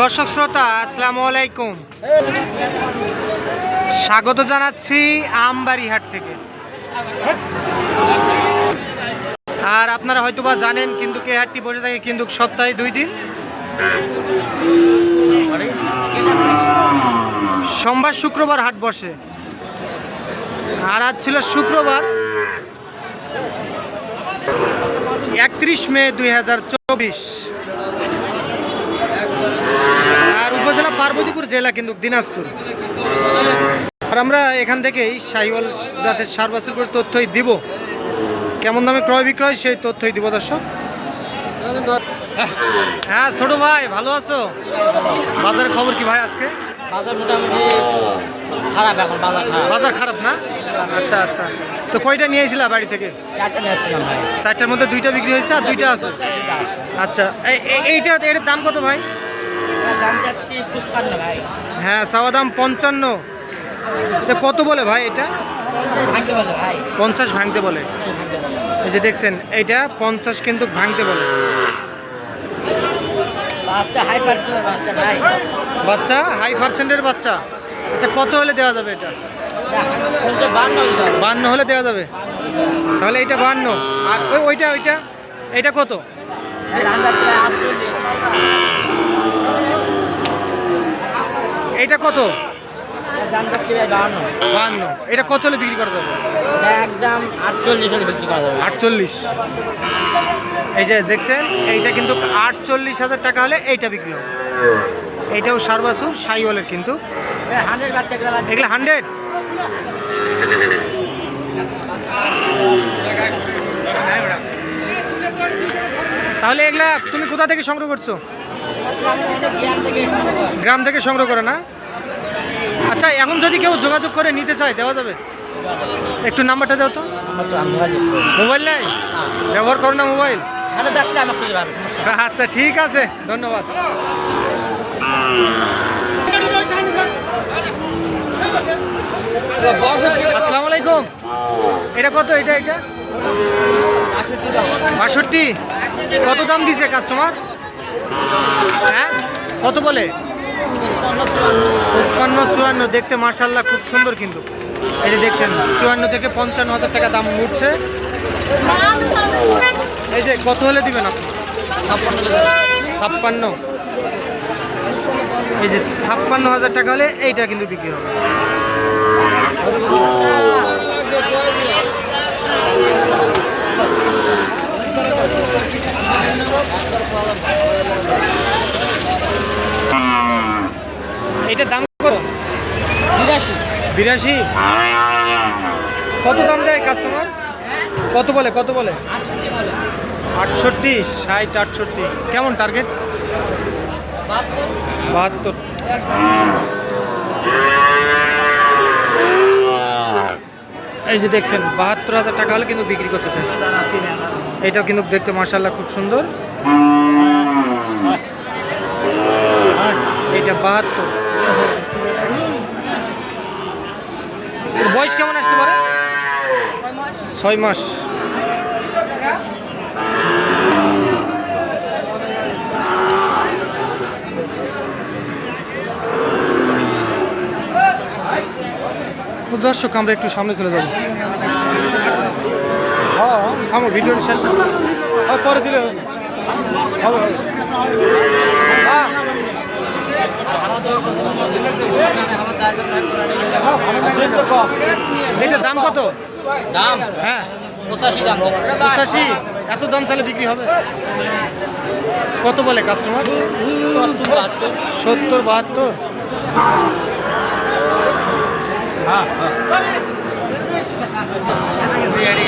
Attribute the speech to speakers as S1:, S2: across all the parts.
S1: দর্শক শ্রোতা, আসসালামু আলাইকুম। স্বাগত জানাচ্ছি আমবাড়িহাট থেকে। আর আপনারা হয়তোবা জানেন কিন্তু কে হাটটি বসে থাকে কিন্তু সপ্তাহে দুই দিন। সোমবার শুক্রবার হাট বসে। আর আজ ছিল শুক্রবার, একত্রিশ মে দুই হাজার চব্বিশ হাজার চব্বিশ আর উপজেলা পার্বতীপুর জেলা কিন্তু দিনাজপুর। আর আমরা এখান থেকেই সাহিওয়াল জাতের সার বাছুর করে তথ্যই দিব। কেমন দামে ক্রয় বিক্রয় সেই তথ্যই দিব দর্শক। হ্যাঁ ছোট ভাই ভালো আছো? বাজারের খবর কি ভাই আজকে?
S2: বাজার মোটামুটি খারাপ এখন বাজার খারাপ।
S1: বাজার খারাপ না? আচ্ছা আচ্ছা। তো কয়টা নিয়ে এসেছিলা বাড়ি থেকে? চারটার মধ্যে দুইটা বিক্রি হয়েছে আর দুইটা আছে। আচ্ছা এই- এই- এইটা এটার দাম কত ভাই? হ্যাঁ চাওয়া দাম পঞ্চান্ন। কত বলে ভাই এটা? পঞ্চাশ ভাঙতে বলে। এই যে দেখছেন এইটা পঞ্চাশ কিন্তু ভাঙতে বলে।
S2: বাচ্চা হাই পার্সেন্টের বাচ্চা
S1: আচ্ছা কত হলে দেওয়া যাবে এটা?
S2: বান্ন
S1: হলে দেওয়া যাবে। তাহলে এটা বান্ন। আর ওই ওইটা ওইটা এটা কত? এইটা কত?
S2: বাহান্ন।
S1: এটা কত হলে বিক্রি করা যাবে?
S2: একদম আটচল্লিশ হলে বিক্রি করা যাবে।
S1: আটচল্লিশ। এই যে দেখছেন এইটা কিন্তু আটচল্লিশ হাজার টাকা হলে এইটা বিক্রি হবে এইটাও সারবাসুর সাইওয়ালের কিন্তু।
S2: হান্ড্রেড বাচ্চা এগুলো
S1: হান্ড্রেড? তাহলে এগুলা তুমি কোথা থেকে সংগ্রহ করছ? গ্রাম থেকে সংগ্রহ করে না? আচ্ছা এখন যদি কেউ যোগাযোগ করে নিতে চায় দেওয়া যাবে? একটু নাম্বারটা দাও তো। মোবাইল নাই? ব্যবহার করো না মোবাইল। আচ্ছা ঠিক আছে ধন্যবাদ। আসসালামু আলাইকুম। এটা কত এটা এটা? বাষট্টি। কত দাম দিছে কাস্টমার হ্যাঁ? কত বলে? পঁচপান্ন, চুয়ান্ন। দেখতে মার্শাল্লাহ খুব সুন্দর কিন্তু। এটা দেখছেন, চুয়ান্ন থেকে পঞ্চান্ন হাজার টাকা দাম উঠছে। এই যে কত হলে দিবেন আপনি? ছাপ্পান্ন। এই যে ছাপ্পান্ন হাজার টাকা হলে এইটা কিন্তু বিক্রি হবে এইটার দাম কত
S2: বিরাশি
S1: বিরাশি কত দাম দেয় কাস্টমার কত বলে কত বলে?
S2: আটষট্টি,
S1: ষাট, আটষট্টি। কেমন টার্গেট
S2: বাহাত্তর।
S1: এই যে দেখছেন, বাহাত্তর হাজার টাকা হলে কিন্তু বিক্রি করতেছে। এটাও কিন্তু দেখতে মার্শাল্লাহ খুব সুন্দর। এটা বাহাত্তর। এর বয়স কেমন আসতে পারে? ছয় মাস। দর্শক আমরা একটু সামনে চলে যাব। হ্যাঁ থামো ভিডিও শেষ হ্যাঁ পরে দিলে হবে, হবে। হ্যাঁ, এটার দাম কত?
S2: দাম?
S1: হ্যাঁ।
S2: পঁচাশি দাম।
S1: পঁচাশি? এত দাম চালে বিক্রি হবে? কত বলে কাস্টমার
S2: সত্তর বাহাত্তর।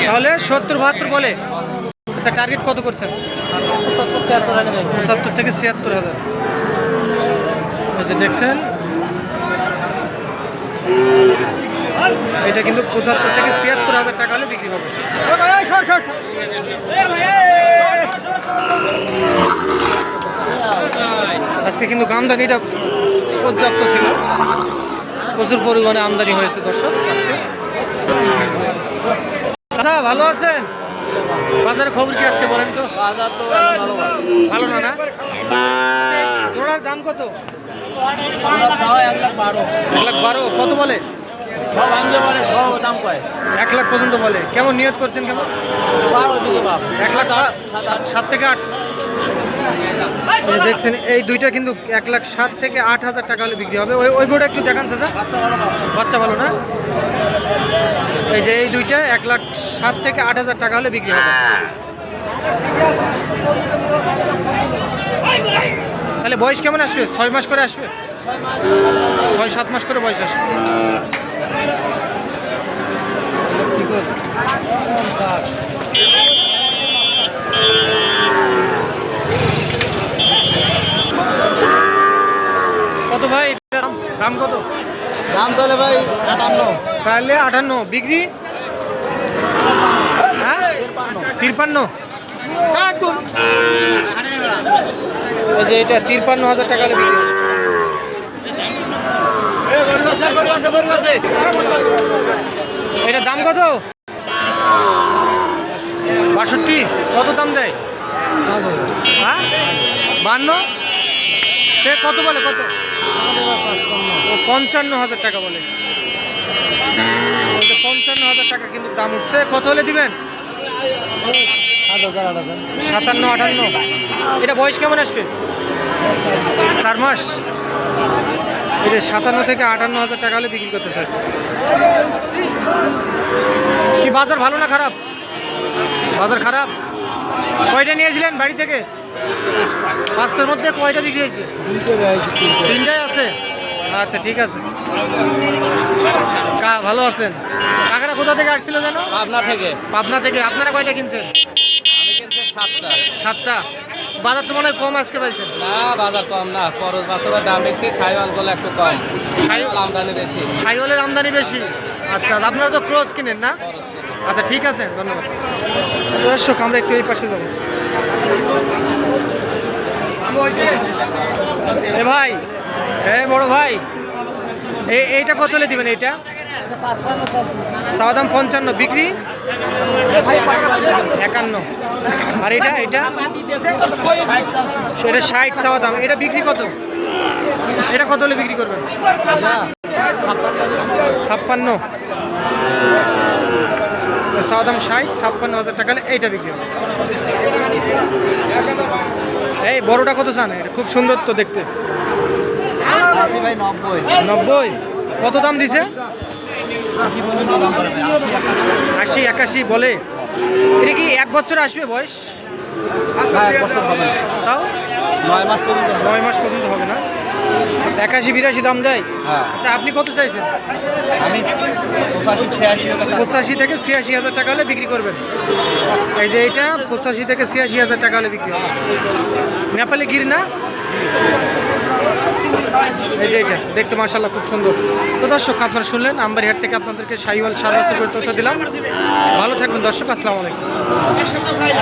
S1: তাহলে সত্তর বাহাত্তর বলে। আচ্ছা টার্গেট কত করছেন? পঁচাত্তর থেকে ছিয়াত্তর হাজার। যে দেখছেন? এটা কিন্তু পঁচাত্তর থেকে ছিয়াত্তর হাজার টাকা হলে বিক্রি হবে। আজকে কিন্তু আমদানিটা পর্যাপ্ত ছিল। প্রচুর পরিমাণে আমদানি হয়েছে দর্শক আজকে। আচ্ছা ভালো আছেন? বাজারের খবর কি আজকে বলেন তো?
S2: বাজার তো ভালো
S1: ভালো না না? জোড়ার দাম কত?
S2: এক লাখ বারো।
S1: এক লাখ বারো কত বলে?
S2: সব ভাঙ্গে বলে সব দাম কয়।
S1: এক লাখ পর্যন্ত বলে। কেমন নিয়ত করছেন কেমন?
S2: বারো দিকে বাপ।
S1: এক লাখ সাত- থেকে আট। এই দেখছেন এই দুইটা কিন্তু এক লাখ সাত থেকে আট হাজার টাকা হলে বিক্রি হবে। ওই ওই গোটা একটু দেখান চাচা।
S2: ভালো
S1: বাচ্চা ভালো না? এই যে এই দুইটা এক লাখ সাত থেকে আট হাজার টাকা হলে বিক্রি হবে। তাহলে বয়স কেমন আসবে? ছয় মাস করে আসবে? ছয় সাত মাস করে বয়স আসবে। কত ভাই? দাম? কত?
S2: দাম তাহলে ভাই আটান্ন।
S1: চাইলে আটান্ন। বিক্রি? হ্যাঁ? তিরপান্ন। এই যে এটা তিরপান্ন হাজার টাকা বিক্রি। এটার দাম কত? বাষট্টি? কত দাম দেয়? হ্যাঁ? বান্ন? সে কত বলে, কত? ও পঞ্চান্ন হাজার টাকা বলে। পঞ্চান্ন হাজার টাকা কিন্তু দাম উঠছে। কত হলে দিবেন? সাতান্ন আটান্ন। এটা বয়স কেমন আসবে? চার মাস? এটা সাতান্ন থেকে আটান্ন হাজার টাকা হলে বিক্রি করতে চাই কি বাজার ভালো না খারাপ? বাজার খারাপ? কয়টা নিয়েছিলেন বাড়ি থেকে? পাঁচটার মধ্যে কয়টা বিক্রি হয়েছে? তিনটাই আছে। আচ্ছা ঠিক আছে। কা ভালো আছেন। কাকারা কোথা থেকে আসছিল যেন?
S2: পাবনা থেকে।
S1: পাবনা থেকে। আপনারা কয়টা কিনছেন?
S2: সাতটা।
S1: সাতটা? বাজার তো মনে হয় কম আজকে পাইছেন।
S2: না বাজার কম না খরচ বাছরের দাম বেশি সাইওয়ালগুলো একটু কম। সাইওয়াল আমদানি বেশি।
S1: সাইওয়ালের আমদানি বেশি? আচ্ছা আপনারা তো ক্রস কিনেন না? আচ্ছা ঠিক আছে ধন্যবাদ। দর্শক আমরা একটু এই পাশে যাব। এ ভাই এ বড় ভাই এই এইটা কত হলে দিবেন এইটা? চাওয়া দাম পঞ্চান্ন বিক্রি? একান্ন। আর এটা এটা? এটা ষাট চাওয়া দাম এটা বিক্রি কত? এটা কত হলে বিক্রি করবেন? ছাপ্পান্ন। চাওয়া দাম ষাট ছাপ্পান্ন হাজার টাকা হলে এইটা বিক্রি হবে। এই বড়টা কত চান? এটা খুব সুন্দর তো দেখতে।
S2: নব্বই।
S1: নব্বই। কত দাম দিছে?
S2: আশি
S1: একাশি বলে। এটা কি এক বছর আসবে বয়স। তাও?
S2: নয় মাস পর্যন্ত
S1: নয় মাস পর্যন্ত হবে না? একাশি বিরাশি দাম দেয়?
S2: হ্যাঁ।
S1: আচ্ছা আপনি কত চাইছেন?
S2: আমি পঁচাশি
S1: পঁচাশি থেকে ছিয়াশি হাজার টাকা হলে বিক্রি করবেন। এই যে এটা পঁচাশি থেকে ছিয়াশি হাজার টাকা হলে বিক্রি হবে। নেপালে গির না? এই যে এটা দেখতে মার্শাল্লাহ খুব সুন্দর। তো দর্শক আপনারা শুনলেন আমবাড়িহাট থেকে আপনাদেরকে সাইওয়াল সার্ভাসের তথ্য দিলাম। ভালো থাকবেন দর্শক আসসালামু আলাইকুম।